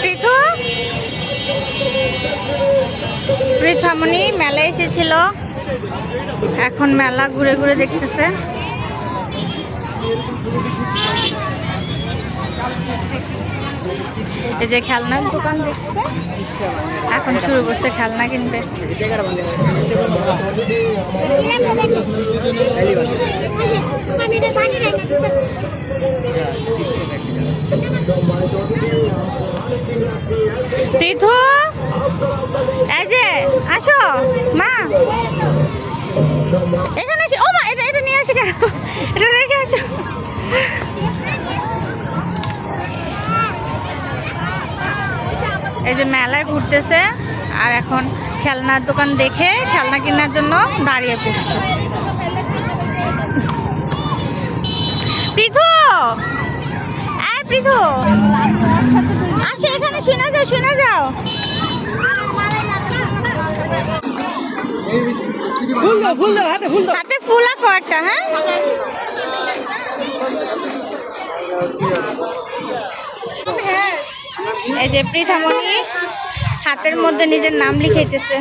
পৃথু পৃথামণি মেলায় এসেছিল। এখন মেলা ঘুরে ঘুরে দেখতেছে। এই যে খেলনার দোকান দেখছে। এখন শুরু করছে খেলনা কিনবে পৃথু যে, আসো। মা। এখানে এসে, ও মা, এটা এটা নিয়ে আসি কেন? এটা রেখে আসো। এই যে মেলায় ঘুরতেছে, আর এখন খেলনার দোকান দেখে খেলনা কেনার জন্য দাঁড়িয়ে পড়ছে। পৃথু পৃথু আসো এখানে শুনে যাও শুনে যাও। ফুল দাও ফুল হাতে ফুল দাও। হাতে ফুল রাখো একটা হ্যাঁ? এই যে পৃথামণি হাতের মধ্যে নিজের নাম লিখাইতেছে।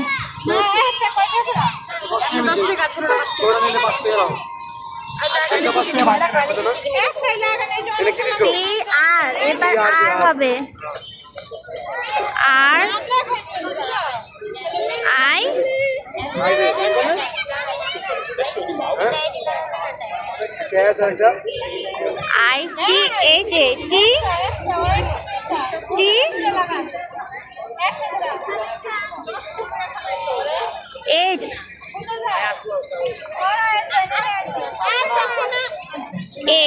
এবার আর হবে। আর I? I T H A T T H A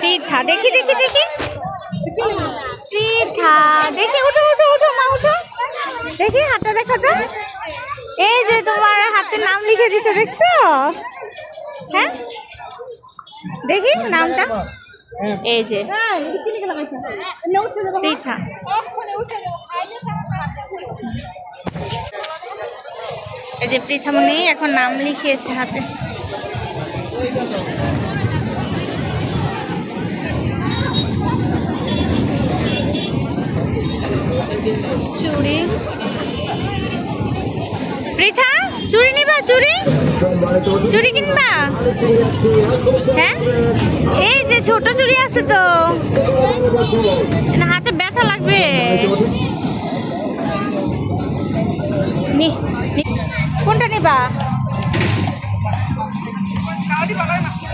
Pritha দেখি দেখি দেখি। পৃথা দেখি, উঠো উঠো উঠো, মা, উঠো। দেখি, হাতটা দেখাতে এই যে তোমার হাতে নাম লিখে দিছে, দেখছ? হ্যাঁ? দেখি, নামটা। এই যে। পৃথা এই যে পৃথামণি এখন নাম লিখিয়েছে হাতে। চুড়ি। পৃথা, চুড়ি নিবা, চুড়ি? চুড়ি কিনবা? হ্যাঁ? এই যে ছোট চুড়ি আছে তো। হাতে ব্যথা লাগবে। কোনটা নিবা?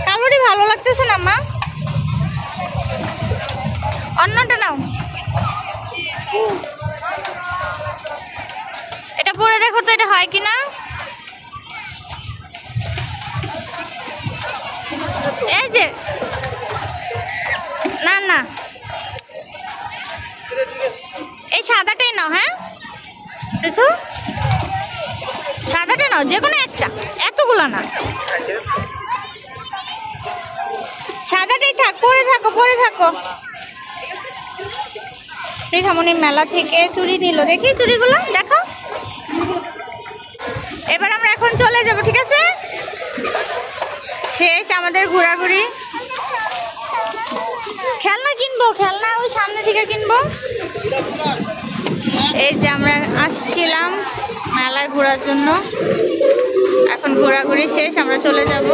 কালোটি ভালো লাগতেছে না, মা? অন্যটা নাও। হয় কি না? এই যে। না না। এই সাদাটাই নাও হ্যাঁ? ঋতু? সাদাটা নাও, যে কোনো একটা। এতগুলো না। সাদাটাই থাক, পরে থাকো পরে থাকো। মেলা থেকে চুরি নিল। দেখি চুড়িগুলো, দেখো। চলে যাব, ঠিক আছে? শেষ আমাদের ঘোরাঘুরি। খেলনা কিনবো, খেলনা ওই সামনে থেকে কিনবো। এই যে আমরা আসছিলাম মেলায় ঘোরার জন্য। এখন ঘোরাঘুরি শেষ, আমরা চলে যাব।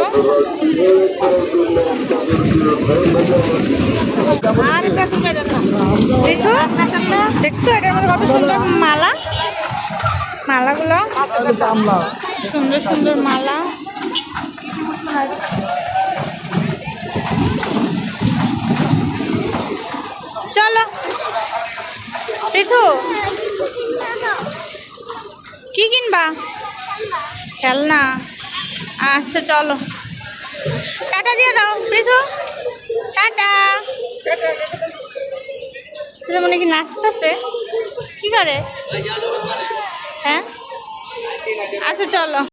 দেখো, দেখছ এটার মধ্যে কত সুন্দর মালা? মালাগুলো। সুন্দর সুন্দর মালা। চলো। ঋতু কি কিনবা? খেলনা। আচ্ছা চলো। টাটা দিয়ে দাও পৃথু টাটা। মনে কি নাচতেছে। কি করে? হ্যাঁ? আচ্ছা চলো।